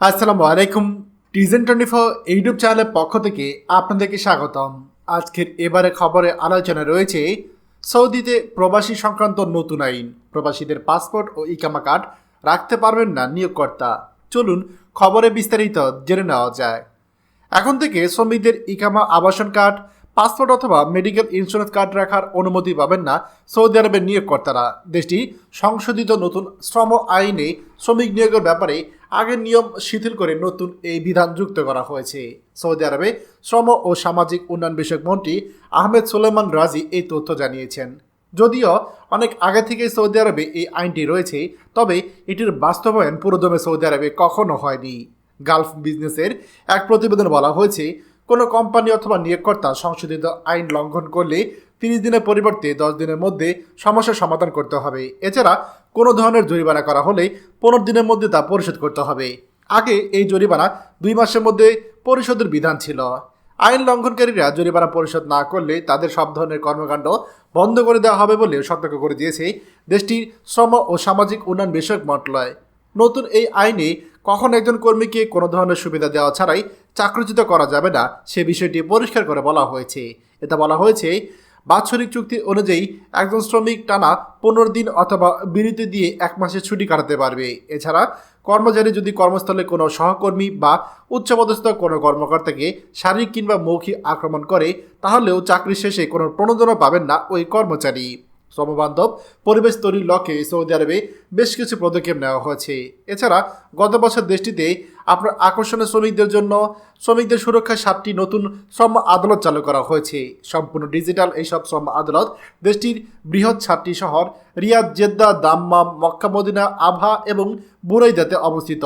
আসসালামু আলাইকুম টিজেন twenty four YouTube চ্যানেলের পক্ষ থেকে আপনাদেরকে স্বাগতম। আজকের এবারে খবরে আলোচনা রয়েছে সৌদিতে প্রবাসী সংক্রান্ত নতুন আইন। প্রবাসীদের পাসপোর্ট ও ইকামা কার্ড রাখতে পারবেন না নিয়োগকর্তা। চলুন খবরে বিস্তারিত জেনে নেওয়া যায়। এখন থেকে শ্রমিকদের ইকামা আবাসন কার্ড পাসপোর্ট অথবা মেডিকেল ইন্স্যুরেন্স কার্ড রাখার অনুমতি পাবেন না। সৌদি আরবের নিয়োগকর্তারা। দেশটি সংশোধিত নতুন শ্রম আইনে শ্রমিক নিয়োগের ব্যাপারে আগের নিয়ম শিথিল করে নতুন এই বিধান যুক্ত করা হয়েছে। সৌদি আরবে শ্রম ও সামাজিক উন্নয়ন বিষয়ক মন্ত্রী আহমেদ সুলেমান রাজি এই তথ্য জানিয়েছেন। যদিও অনেক আগে থেকে সৌদি আরবে এই আইনটি রয়েছে, তবে এটির বাস্তবায়ন পুরোদমে সৌদি আরবে কখনো হয়নি। গালফ বিজনেসের এক প্রতিবেদনে বলা হয়েছে কোনো কোম্পানি অথবা নিয়োগকর্তা সংশোধিত আইন লঙ্ঘন করলে তিরিশ দিনের পরিবর্তে দশ দিনের মধ্যে সমস্যার সমাধান করতে হবে। এছাড়া কোনো ধরনের জরিমানা করা হলে পনেরো দিনের মধ্যে তা পরিশোধ করতে হবে। আগে এই জরিমানা দুই মাসের মধ্যে পরিশোধের বিধান ছিল। আইন লঙ্ঘনকারীরা জরিমানা পরিশোধ না করলে তাদের সব ধরনের কর্মকাণ্ড বন্ধ করে দেওয়া হবে বলেও সতর্ক করে দিয়েছে দেশটির শ্রম ও সামাজিক উন্নয়ন বিষয়ক মন্ত্রণালয়। নতুন এই আইনে কখন একজন কর্মীকে কোনো ধরনের সুবিধা দেওয়া ছাড়াই চাকরিচ্যুত করা যাবে না, সে বিষয়টি পরিষ্কার করে বলা হয়েছে। এতে বলা হয়েছে, বাৎসরিক চুক্তি অনুযায়ী একজন শ্রমিক টানা পনেরো দিন অথবা বিরতি দিয়ে এক মাসের ছুটি কাটাতে পারবে। এছাড়া কর্মচারী যদি কর্মস্থলে কোনো সহকর্মী বা উচ্চপদস্থ কোনো কর্মকর্তাকে শারীরিক কিংবা মৌখিক আক্রমণ করে, তাহলেও চাকরি শেষে কোনো প্রণোদনা পাবেন না ওই কর্মচারী। শ্রমবান্ধব পরিবেশ তৈরির লক্ষ্যে সৌদি আরবে বেশ কিছু পদক্ষেপ নেওয়া হয়েছে। এছাড়া গত বছর দেশটিতে আপনার আকর্ষণীয় শ্রমিকদের জন্য শ্রমিকদের সুরক্ষায় সাতটি নতুন শ্রম আদালত চালু করা হয়েছে। সম্পূর্ণ ডিজিটাল এইসব শ্রম আদালত দেশটির বৃহৎ সাতটি শহর, Riyadh, Jeddah, Dammam, Mecca, Medina Abha এবং বুরাইদাতে অবস্থিত।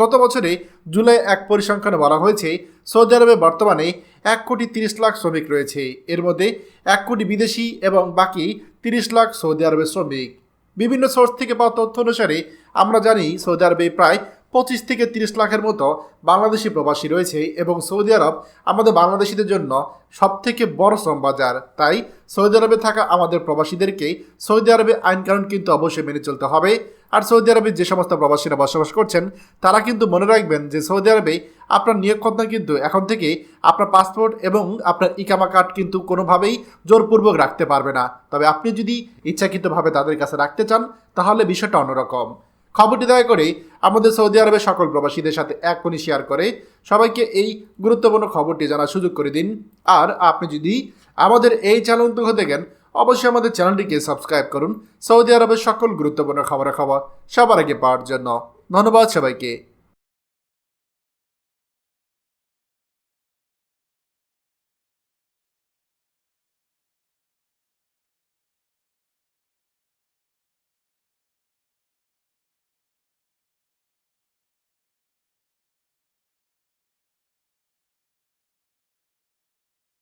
গত বছরে জুলাই এক পরিসংখ্যানে বলা হয়েছে, সৌদি আরবে বর্তমানে এক কোটি তিরিশ লাখ শ্রমিক রয়েছে। এর মধ্যে এক কোটি বিদেশি এবং বাকি তিরিশ লাখ সৌদি আরবের শ্রমিক। বিভিন্ন সোর্স থেকে পাওয়া তথ্য অনুসারে আমরা জানি, সৌদি আরবে প্রায় পঁচিশ থেকে তিরিশ লাখের মতো বাংলাদেশি প্রবাসী রয়েছে এবং সৌদি আরব আমাদের বাংলাদেশিদের জন্য সবথেকে বড় শ্রম বাজার তাই সৌদি আরবে থাকা আমাদের প্রবাসীদেরকে সৌদি আরবে আইনকানুন কিন্তু অবশ্যই মেনে চলতে হবে। আর সৌদি আরবে যে সমস্ত প্রবাসীরা বসবাস করছেন, তারা কিন্তু মনে রাখবেন যে সৌদি আরবে আপনার নিয়োগকর্তা কিন্তু এখন থেকে আপনার পাসপোর্ট এবং আপনার ইকামা কার্ড কিন্তু কোনোভাবেই জোরপূর্বক রাখতে পারবে না। তবে আপনি যদি ইচ্ছাকৃতভাবে তাদের কাছে রাখতে চান, তাহলে বিষয়টা অন্যরকম। খবরটি দয়া করে আমাদের সৌদি আরবের সকল প্রবাসীদের সাথে এখনই শেয়ার করে। সবাইকে এই গুরুত্বপূর্ণ খবরটি জানার সুযোগ করে দিন। আর আপনি যদি আমাদের এই চ্যানেল তো হতে গেন অবশ্যই আমাদের চ্যানেলটিকে সাবস্ক্রাইব করুন। সৌদি আরবের সকল গুরুত্বপূর্ণ খবরাখবর সবার আগে পাওয়ার জন্য। ধন্যবাদ সবাইকে।